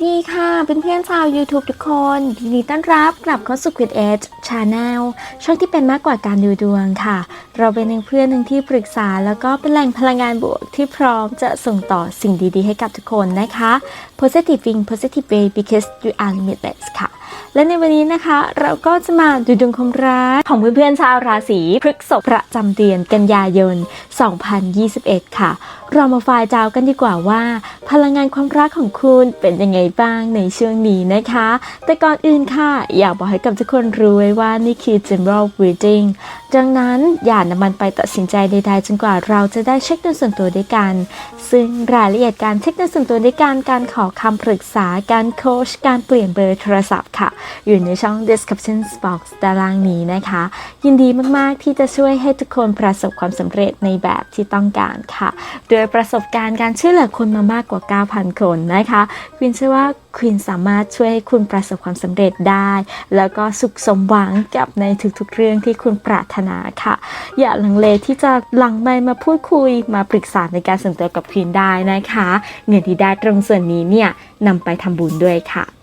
วัสดีค่ะเเพื่อนๆชาว YouTube ทุกคนยินดีต้อนรับกลับเข้าสู่ Quid Edge Channel ช่องที่เป็นมากกว่าการดูดวงค่ะ เราเป็นหนึ่งเพื่อนหนึ่งที่ปรึกษา แล้วก็เป็นแหล่งพลังงานบวกที่พร้อมจะส่งต่อสิ่งดีๆ ให้กับทุกคนนะคะ Positive Wing Positive Way because you are limitless ค่ะ และในวันนี้นะคะ เราก็จะมาดูดวงความรักของเพื่อนๆชาวราศีพฤษภประจำเดือนกันยายน 2021 ค่ะ เรามาฝ่ายดาวกันดีกว่าว่า พลังงานความรักของคุณเป็นยังไงบ้างในช่วงนี้นะคะ แต่ก่อนอื่นค่ะ อยากบอกให้กับทุกคนรู้ไว้ว่านี่คือ general reading ดังนั้นอย่านำมันไปตัดสินใจใดๆจนกว่าเราจะได้เช็คดวงส่วนตัวด้วยกัน ซึ่งรายละเอียดการเช็คดวงส่วนตัวด้วยกันการขอคำปรึกษาการโค้ชการเปลี่ยนเบอร์โทรศัพท์ค่ะ อยู่ในช่อง description box ตารางนี้นะคะ ยินดีมากๆที่จะช่วยให้ทุกคนประสบความสำเร็จในแบบที่ต้องการค่ะ โดยประสบการณ์การช่วยเหลือคนมามากกว่า 9,000 คนนะคะควินเชื่อว่าควินสามารถช่วยให้คุณประสบความสำเร็จได้ แล้วก็สุขสมหวังกับในทุกๆเรื่องที่คุณปรารถนาค่ะ อย่าลังเลที่จะหลังไมมาพูดคุยมาปรึกษาในการส่วนตัวกับควินได้นะคะ เงินที่ได้ตรงส่วนนี้เนี่ยนำไปทำบุญด้วยค่ะ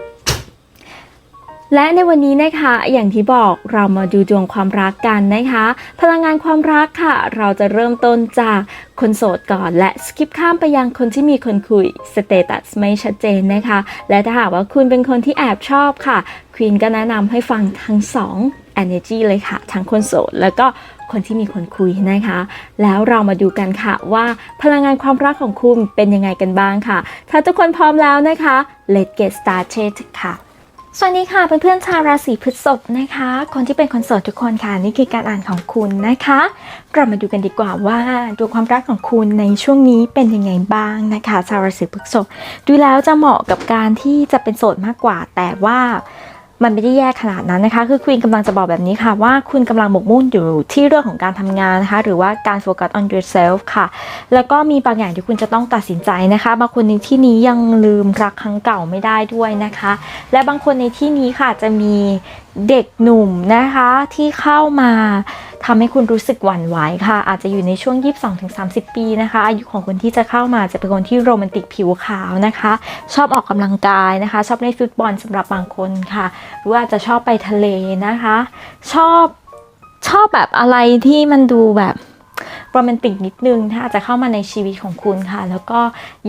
และในวันนี้นะคะอย่างที่บอกเรามาดูดวงความรักกันนะคะ พลังงานความรักค่ะ เราจะเริ่มต้นจากคนโสดก่อน และสกิปข้ามไปยังคนที่มีคนคุยสเตตัสไม่ชัดเจนนะคะ และถ้าหากว่าคุณเป็นคนที่แอบชอบค่ะควีนก็แนะนำให้ฟังทั้งสอง energy เลยค่ะ ทั้งคนโสดแล้วก็คนที่มีคนคุยนะคะ แล้วเรามาดูกันค่ะว่าพลังงานความรักของคุณเป็นยังไงกันบ้างค่ะ ถ้าทุกคนพร้อมแล้วนะคะ let's get started ค่ะ สวัสดีค่ะเพื่อนๆชาวราศีพฤษภนะคะ คนที่เป็นคนโสดทุกคนค่ะนี่คือการอ่านของคุณนะคะกลับมาดูกันดีกว่าว่าดวงความรักของคุณในช่วงนี้เป็นยังไงบ้างนะคะชาวราศีพฤษภดูแล้วจะเหมาะกับการที่จะเป็นโสดมากกว่า แต่ว่า มันไม่ได้แย่ขนาดนั้นนะคะ คือควีนกำลังจะบอกแบบนี้ค่ะ ว่าคุณกำลังหมกมุ่นอยู่ที่เรื่องของการทำงานนะคะ หรือว่าการโฟกัส on yourself ค่ะ แล้วก็มีบางอย่างที่คุณจะต้องตัดสินใจนะคะ บางคนในที่นี้ยังลืมรักครั้งเก่าไม่ได้ด้วยนะคะ และบางคนในที่นี้ค่ะจะมีเด็กหนุ่มนะคะที่เข้ามา ทำให้คุณรู้สึกหวั่นไหวค่ะ อาจจะอยู่ในช่วง 22-30 ปีนะคะ อายุของคนที่จะเข้ามาจะเป็นคนที่โรแมนติกผิวขาวนะคะ ชอบออกกำลังกายนะคะ ชอบเล่นฟุตบอลสำหรับบางคนค่ะ หรือว่าอาจจะชอบไปทะเลนะคะ ชอบชอบแบบอะไรที่มันดูแบบ รแมนติกนิดนึงถ้าอาจจะเข้ามาในชีวิตของคุณค่ะ แล้วก็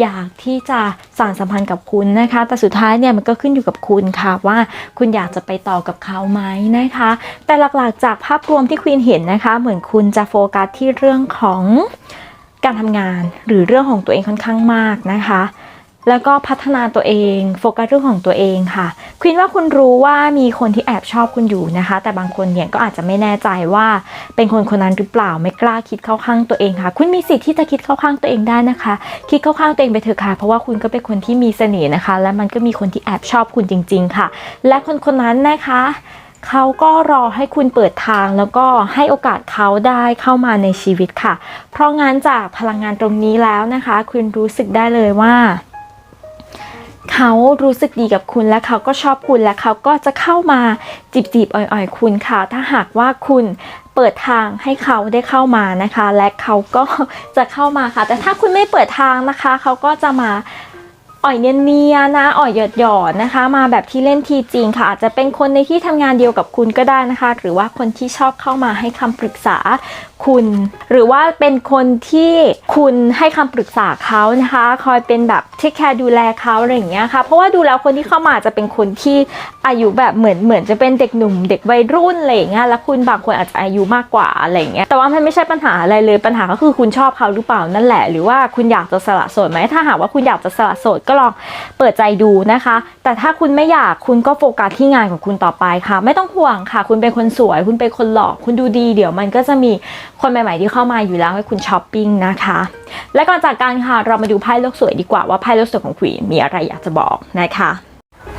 อยากที่จะสานสัมพันธ์กับคุณนะคะ แต่สุดท้ายเนี่ยมันก็ขึ้นอยู่กับคุณค่ะว่าคุณอยากจะไปต่อกับเขาไหมนะคะ แต่หลักๆจากภาพรวมที่ควีนเห็นนะคะ เหมือนคุณจะโฟกัสที่เรื่องของการทำงานหรือเรื่องของตัวเองค่อนข้างมากนะคะ แล้วก็พัฒนาตัวเองโฟกัสเรื่องของตัวเองค่ะควินว่าคุณรู้ว่ามีคนที่แอบชอบคุณอยู่นะคะ แต่บางคนเนี่ยก็อาจจะไม่แน่ใจว่าเป็นคนคนนั้นหรือเปล่าไม่กล้าคิดเข้าข้างตัวเองค่ะ คุณมีสิทธิ์ที่จะคิดเข้าข้างตัวเองได้นะคะ คิดเข้าข้างตัวเองไปเถอะค่ะ เพราะว่าคุณก็เป็นคนที่มีเสน่ห์นะคะ และมันก็มีคนที่แอบชอบคุณจริง ๆ ค่ะ และคนคนนั้นนะคะเขาก็รอให้คุณเปิดทางแล้วก็ให้โอกาสเขาได้เข้ามาในชีวิตค่ะ เพราะงั้นจากพลังงานตรงนี้แล้วนะคะ คุณรู้สึกได้เลยว่า เขารู้สึกดีกับคุณและเขาก็ชอบคุณและเขาก็จะเข้ามาจีบจีบๆอ่อยๆ คุณค่ะ ถ้าหากว่าคุณเปิดทางให้เขาได้เข้ามานะคะ และเขาก็จะเข้ามาค่ะ แต่ถ้าคุณไม่เปิดทางนะคะ เขาก็จะมา อ่อยเนียนๆนะอ่อยหยอดหยอดนะคะ มาแบบที่เล่นทีจริงค่ะ อาจจะเป็นคนในที่ทำงานเดียวกับคุณก็ได้นะคะ หรือว่าคนที่ชอบเข้ามาให้คำปรึกษาคุณ หรือว่าเป็นคนที่คุณให้คำปรึกษาเขานะคะ คอยเป็นแบบเทคแคร์ดูแลเขาอะไรอย่างเงี้ยค่ะ เพราะว่าดูแล้วคนที่เข้ามาจะเป็นคนที่อายุแบบเหมือนเหมือนจะเป็นเด็กหนุ่ม เด็กวัยรุ่นอะไรอย่างเงี้ยแล้วคุณบางคนอาจจะอายุมากกว่าอะไรอย่างเงี้ยแต่ว่ามันไม่ใช่ปัญหาอะไรเลยปัญหาก็คือคุณชอบเขาหรือเปล่านั่นแหละ หรือว่าคุณอยากจะสละโสดไหมถ้าหากว่าคุณอยากจะสละโสดก็ลองเปิดใจดูนะคะ แต่ถ้าคุณไม่อยากคุณก็โฟกัสที่งานของคุณต่อไปค่ะ ไม่ต้องห่วงค่ะ คุณเป็นคนสวย คุณเป็นคนหล่อคุณดูดี เดี๋ยวมันก็จะมีคนใหม่ๆที่เข้ามาอยู่แล้วให้คุณช้อปปิ้งนะคะ และก่อนจากการค่ะเรามาดูไพ่โลกสวยดีกว่าว่าไพ่โลกสวยของควีนมีอะไรอยากจะบอกนะคะ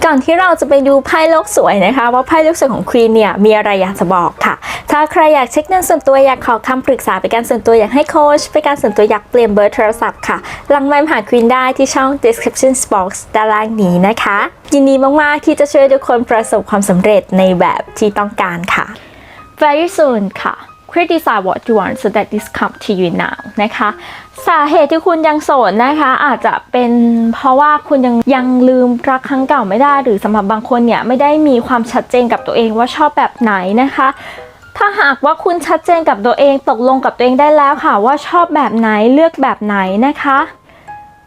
ก่อนที่เราจะไปดูไพ่โลกสวยนะคะ ว่าไพ่โลกสวยของควีนเนี่ยมีอะไรอยากจะบอกค่ะ ถ้าใครอยากเช็คเงินส่วนตัวอยากขอคำปรึกษาเป็นการส่วนตัวอยากให้โค้ชเป็นการส่วนตัวอยากเปลี่ยนเบอร์โทรศัพท์ค่ะ ลังไมค์หาควีนได้ที่ช่อง description box ด้านล่างนี้นะคะ ยินดีมาก ๆ ที่จะช่วยทุกคนประสบความสำเร็จในแบบที่ต้องการค่ะ very soon ค่ะ criticize what you want so that this come to you now นะคะ สาเหตุที่คุณยังโสดนะคะ อาจจะเป็นเพราะว่าคุณยังยังลืมรักครั้งเก่าไม่ได้ หรือสำหรับบางคนเนี่ยไม่ได้มีความชัดเจนกับตัวเองว่าชอบแบบไหนนะคะถ้าหากว่าคุณชัดเจนกับตัวเองตกลงกับตัวเองได้แล้วค่ะ ว่าชอบแบบไหนเลือกแบบไหนนะคะ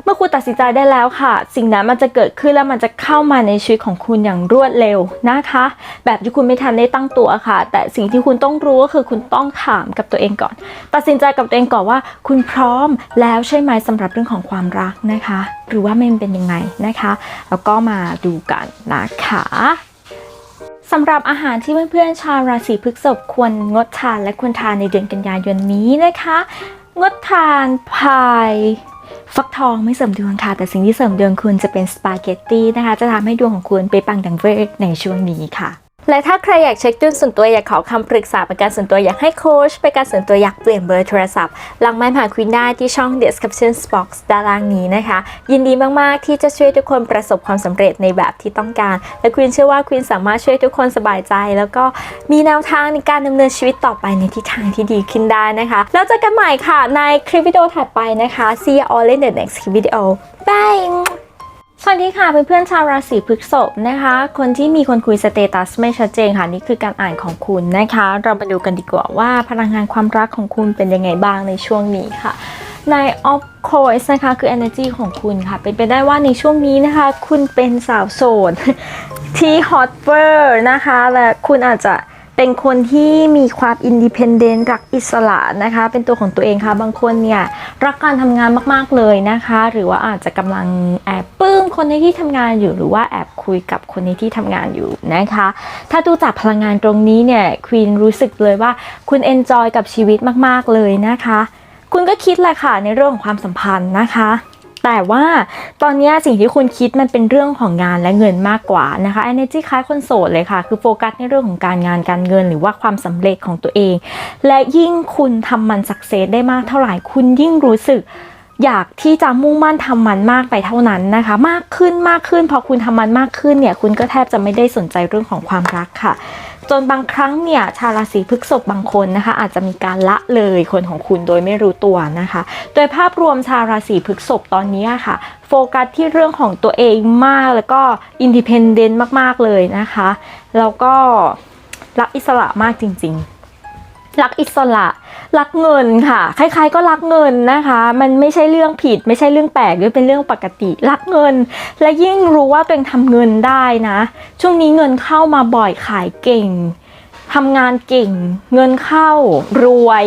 เมื่อคุณตัดสินใจได้แล้วค่ะ สิ่งนั้นมันจะเกิดขึ้นแล้วมันจะเข้ามาในชีวิตของคุณอย่างรวดเร็วนะคะ แบบที่คุณไม่ทันได้ตั้งตัวค่ะ แต่สิ่งที่คุณต้องรู้ก็คือคุณต้องถามกับตัวเองก่อน ตัดสินใจกับตัวเองก่อนว่า คุณพร้อมแล้วใช่ไหมสำหรับเรื่องของความรักนะคะ หรือว่ามันเป็นยังไงนะคะ แล้วก็มาดูกันนะคะสำหรับอาหารที่เพื่อนๆชาวราศีพฤษภควรงดทานและควรทานในเดือนกันยายนนี้นะคะ งดทานพาย ฟักทองไม่เสริมดวงค่ะ แต่สิ่งที่เสริมดวงคุณจะเป็นสปาเกตตี้นะคะ จะทำให้ดวงของคุณไปปังดังเวทในช่วงนี้ค่ะ และถ้าใครอยากเช็คดวงส่วนตัวอยากขอคำปรึกษาเป็นการส่วนตัวอยากให้โค้ชเป็นการส่วนตัวอยากเปลี่ยนเบอร์โทรศัพท์ลังไม้ผ่านควินได้ที่ช่อง description box ด้านล่างนี้นะคะ ยินดีมากๆที่จะช่วยทุกคนประสบความสำเร็จในแบบที่ต้องการ และควินเชื่อว่าควินสามารถช่วยทุกคนสบายใจ แล้วก็มีแนวทางในการดำเนินชีวิตต่อไปในทิศทางที่ดีขึ้นได้นะคะ แล้วเจอกันใหม่ค่ะในคลิปวิดีโอถัดไปนะคะ see you all in the next video bye สวัสดีค่ะเพื่อนๆชาวราศีพฤษภนะคะ คนที่มีคนคุยสเตตัสไม่ชัดเจนค่ะนี่คือการอ่านของคุณนะคะ เรามาดูกันดีกว่าว่าพลังงานความรักของคุณเป็นยังไงบ้างในช่วงนี้ค่ะใน of course นะคะคือ energy ของคุณค่ะ เป็นไปได้ว่าในช่วงนี้นะคะ คุณเป็นสาวโสดที่ hot เ e อร์นะคะและคุณอาจจะ เป็นคนที่มีความอินดิเพนเดนต์รักอิสระนะคะ เป็นตัวของตัวเองค่ะ บางคนเนี่ยรักการทำงานมากๆเลยนะคะ หรือว่าอาจจะกำลังแอบปลื้มคนในที่ทำงานอยู่หรือว่าแอบคุยกับคนในที่ทำงานอยู่นะคะ ถ้าดูจากพลังงานตรงนี้เนี่ยควีนรู้สึกเลยว่าคุณเอนจอยกับชีวิตมากๆเลยนะคะ คุณก็คิดแหละค่ะในเรื่องของความสัมพันธ์นะคะ แต่ว่าตอนนี้สิ่งที่คุณคิดมันเป็นเรื่องของงานและเงินมากกว่านะคะ energy คล้ายคนโสดเลยค่ะ คือโฟกัสในเรื่องของการงานการเงิน หรือว่าความสำเร็จของตัวเอง และยิ่งคุณทำมันสักเซสได้มากเท่าไหร่คุณยิ่งรู้สึก อยากที่จะมุ่งมั่นทำมันมากไปเท่านั้นนะคะ มากขึ้นมากขึ้น พอคุณทำมันมากขึ้นเนี่ยคุณก็แทบจะไม่ได้สนใจเรื่องของความรักค่ะ จนบางครั้งเนี่ยชาวราศีพฤษภบางคนนะคะ อาจจะมีการละเลยคนของคุณโดยไม่รู้ตัวนะคะ โดยภาพรวมชาวราศีพฤษภตอนนี้ค่ะ โฟกัสที่เรื่องของตัวเองมากแล้วก็อินดิเพนเดนต์มากๆเลยนะคะแล้วก็รักอิสระมากจริง ๆ รักอิสระ รักเงินค่ะ ใครๆก็รักเงินนะคะ มันไม่ใช่เรื่องผิด ไม่ใช่เรื่องแปลกหรือเป็นเรื่องปกติ รักเงิน และยิ่งรู้ว่าตัวเองทำเงินได้นะ ช่วงนี้เงินเข้ามาบ่อยขายเก่งทำงานเก่ง เงินเข้ารวย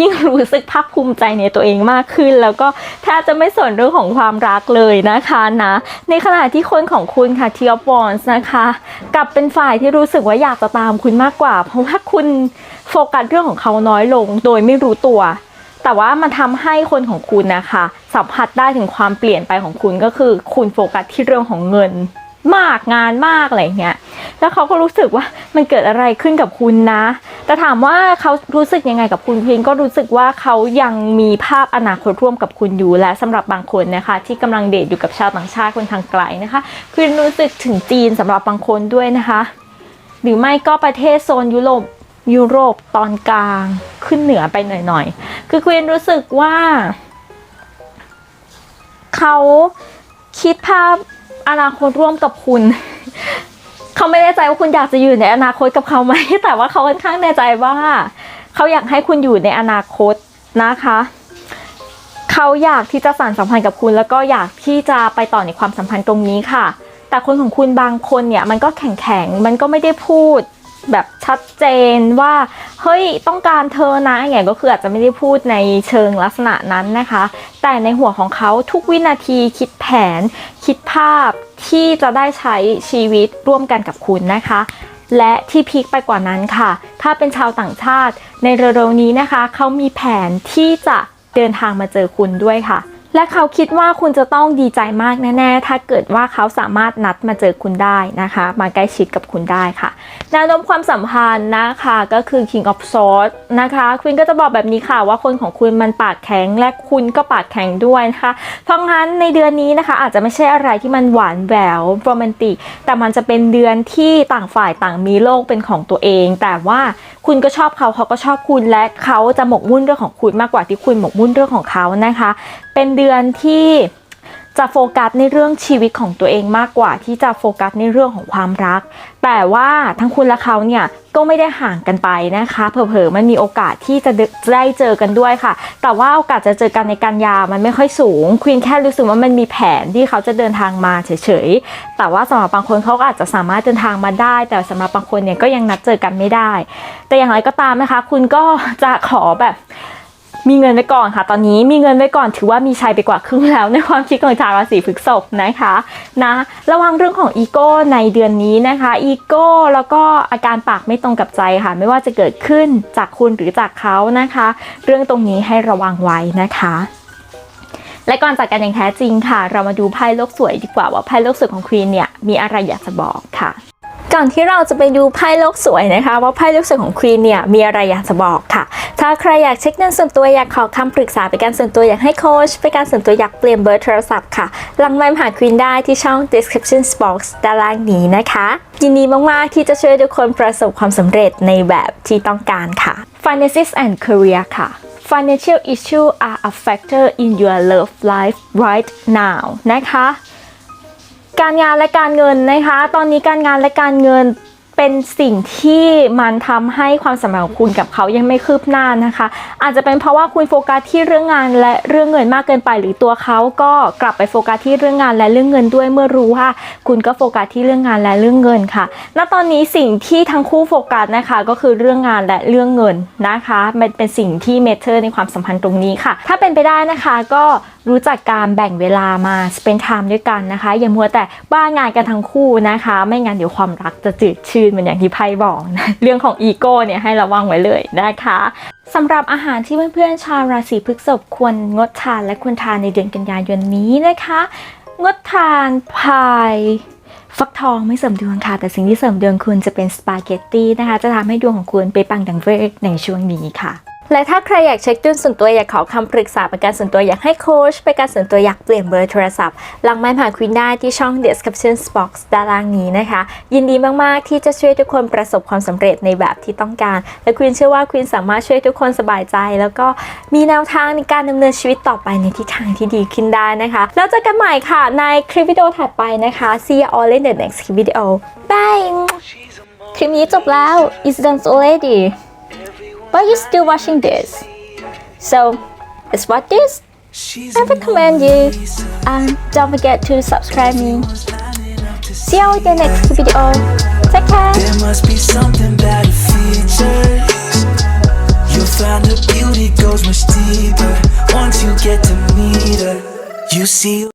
ยิ่งรู้สึกภาคภูมิใจในตัวเองมากขึ้น แล้วก็แทบจะไม่สนเรื่องของความรักเลยนะคะนะ ในขณะที่คนของคุณค่ะทีออฟวอนส์นะคะกลับเป็นฝ่ายที่รู้สึกว่าอยากจะตามคุณมากกว่า เพราะว่าคุณโฟกัสเรื่องของเขาน้อยลง โดยไม่รู้ตัวแต่ว่ามันทำให้คนของคุณนะคะ สัมผัสได้ถึงความเปลี่ยนไปของคุณก็คือคุณโฟกัสที่เรื่องของเงิน มากงานมากอะไรเงี้ย แล้วเขาก็รู้สึกว่ามันเกิดอะไรขึ้นกับคุณนะ แต่ถามว่าเขารู้สึกยังไงกับคุณเพียงก็รู้สึกว่าเขายังมีภาพอนาคตร่วมกับคุณอยู่และสำหรับบางคนนะคะ ที่กำลังเดทอยู่กับชาวต่างชาติคนทางไกลนะคะ คือรู้สึกถึงจีนสำหรับบางคนด้วยนะคะ หรือไม่ก็ประเทศโซนยุโรปยุโรปตอนกลางขึ้นเหนือไปหน่อยๆ คือควีนรู้สึกว่า เขาคิดภาพ อนาคตร่วมกับคุณ เขาไม่แน่ใจว่าคุณอยากจะอยู่ในอนาคตกับเขาไหมแต่ว่าเขาค่อนข้างแน่ใจว่า เขาอยากให้คุณอยู่ในอนาคตนะคะเขาอยากที่จะสานสัมพันธ์กับคุณ แล้วก็อยากที่จะไปต่อในความสัมพันธ์ตรงนี้ค่ะ แต่คนของคุณบางคนเนี่ยมันก็แข็งแข็งมันก็ไม่ได้พูด แบบชัดเจนว่า เฮ้ยต้องการเธอนะอย่างเงี้ยก็คืออาจจะไม่ได้พูดในเชิงลักษณะนั้นนะคะ แต่ในหัวของเขาทุกวินาทีคิดแผน คิดภาพที่จะได้ใช้ชีวิตร่วมกันกับคุณนะคะ และที่พีคไปกว่านั้นค่ะ ถ้าเป็นชาวต่างชาติในเร็วๆนี้นะคะ เขามีแผนที่จะเดินทางมาเจอคุณด้วยค่ะ และเขาคิดว่าคุณจะต้องดีใจมากแน่ๆ ถ้าเกิดว่าเขาสามารถนัดมาเจอคุณได้นะคะ มาใกล้ชิดกับคุณได้ค่ะแนวโน้มความสัมพันธ์นะคะก็คือ King of Swords นะคะคุณก็จะบอกแบบนี้ค่ะว่าคนของคุณมันปากแข็งและคุณก็ปากแข็งด้วยนะคะ เพราะงั้นในเดือนนี้นะคะ อาจจะไม่ใช่อะไรที่มันหวานแหววโรแมนติก แต่มันจะเป็นเดือนที่ต่างฝ่ายต่างมีโลกเป็นของตัวเอง แต่ว่าคุณก็ชอบเขาเขาก็ชอบคุณและเขาจะหมกมุ่นเรื่องของคุณมากกว่าที่คุณหมกมุ่นเรื่องของเขานะคะ เป็นเดือนที่จะโฟกัสในเรื่องชีวิตของตัวเองมากกว่าที่จะโฟกัสในเรื่องของความรัก แต่ว่าทั้งคุณและเขาเนี่ยก็ไม่ได้ห่างกันไปนะคะ เผลอๆมันมีโอกาสที่จะได้เจอกันด้วยค่ะ แต่ว่าโอกาสจะเจอกันในกันยามันไม่ค่อยสูงควีนแค่รู้สึกว่ามันมีแผนที่เขาจะเดินทางมาเฉยๆแต่ว่าสำหรับบางคนเขาก็อาจจะสามารถเดินทางมาได้ แต่สำหรับบางคนเนี่ยก็ยังนัดเจอกันไม่ได้ แต่อย่างไรก็ตามนะคะ คุณก็จะขอแบบ มีเงินไว้ก่อนค่ะ ตอนนี้มีเงินไว้ก่อนถือว่ามีชัยไปกว่าครึ่งแล้ว ในความคิดของชาวราศีพฤษภนะคะนะระวังเรื่องของอีโก้ในเดือนนี้นะคะอีโก้แล้วก็อาการปากไม่ตรงกับใจค่ะ ไม่ว่าจะเกิดขึ้นจากคุณหรือจากเขานะคะ เรื่องตรงนี้ให้ระวังไว้นะคะและก่อนจากกันอย่างแท้จริงค่ะ เรามาดูไพ่โลกสวยดีกว่าว่าไพ่โลกสวยของควีนเนี่ยมีอะไรอยากจะบอกค่ะ ก่อนที่เราจะไปดูไพ่โลกสวยนะคะ ว่าไพ่โลกสวยของควีนเนี่ยมีอะไรอยากจะบอกค่ะ ถ้าใครอยากเช็คเงินส่วนตัวอยากขอคำปรึกษาไปการส่วนตัวอยากให้โค้ชไปการส่วนตัวอยากเปลี่ยนเบอร์โทรศัพท์ค่ะ ลังไมค์ผ่าควีนได้ที่ช่อง description box ด้านล่างนี้นะคะ ยินดีมาก ๆ ที่จะช่วยทุกคนประสบความสำเร็จในแบบที่ต้องการค่ะ finances and career ค่ะ financial issue are a factor in your love life right now นะคะ การงานและการเงินนะคะ ตอนนี้การงานและการเงิน เป็นสิ่งที่มันทำให้ความสัมพันธ์ของคุณกับเขายังไม่คืบหน้านะคะ อาจจะเป็นเพราะว่าคุณโฟกัสที่เรื่องงานและเรื่องเงินมากเกินไป หรือตัวเขาก็กลับไปโฟกัสที่เรื่องงานและเรื่องเงินด้วยเมื่อรู้ว่า คุณก็โฟกัสที่เรื่องงานและเรื่องเงินค่ะ ณ ตอนนี้สิ่งที่ทั้งคู่โฟกัสนะคะก็คือเรื่องงานและเรื่องเงินนะคะ มันเป็นสิ่งที่เมเทอร์ในความสัมพันธ์ตรงนี้ค่ะ ถ้าเป็นไปได้นะคะก็ รู้จักการแบ่งเวลามา spend time ด้วยกันนะคะ อย่ามัวแต่บ้างานกันทั้งคู่นะคะ ไม่งั้นเดี๋ยวความรักจะจืดชืดเหมือนอย่างที่ไพ่บอกนะเรื่องของอีโก้เนี่ยให้ระวังไว้เลยนะคะสำหรับอาหารที่เพื่อนๆชาวราศีพฤษภควรงดทานและควรทานในเดือนกันยายนนี้นะคะ งดทานพายฟักทองไม่เสริมดวงค่ะ แต่สิ่งที่เสริมดวงคุณจะเป็นสปาเกตตี้นะคะ จะทำให้ดวงของคุณไปปังดังเวกในช่วงนี้ค่ะ และถ้าใครอยากเช็คดวงส่วนตัวอยากขอคำปรึกษาประการส่วนตัวอยากให้โค้ชไปการส่วนตัวอยากเปลี่ยนเบอร์โทรศัพท์ลังไม้ผ่านควินได้ที่ช่อง description box ด้านล่างนี้นะคะ ยินดีมาก ๆ ที่จะช่วยทุกคนประสบความสำเร็จในแบบที่ต้องการ และควินเชื่อว่าควินสามารถช่วยทุกคนสบายใจ แล้วก็มีแนวทางในการดำเนินชีวิตต่อไปในทิศทางที่ดีขึ้นได้นะคะ แล้วเจอกันใหม่ค่ะในคลิปวิดีโอถัดไปนะคะ see you all in the next video bye คลิปนี้จบแล้ว it's done already but you're still watching this so let's watch this I recommend you and don't forget to subscribe me see you in the next video take care There must be something about a feature. You'll find the beauty goes much deeper once you get to meet her. You see.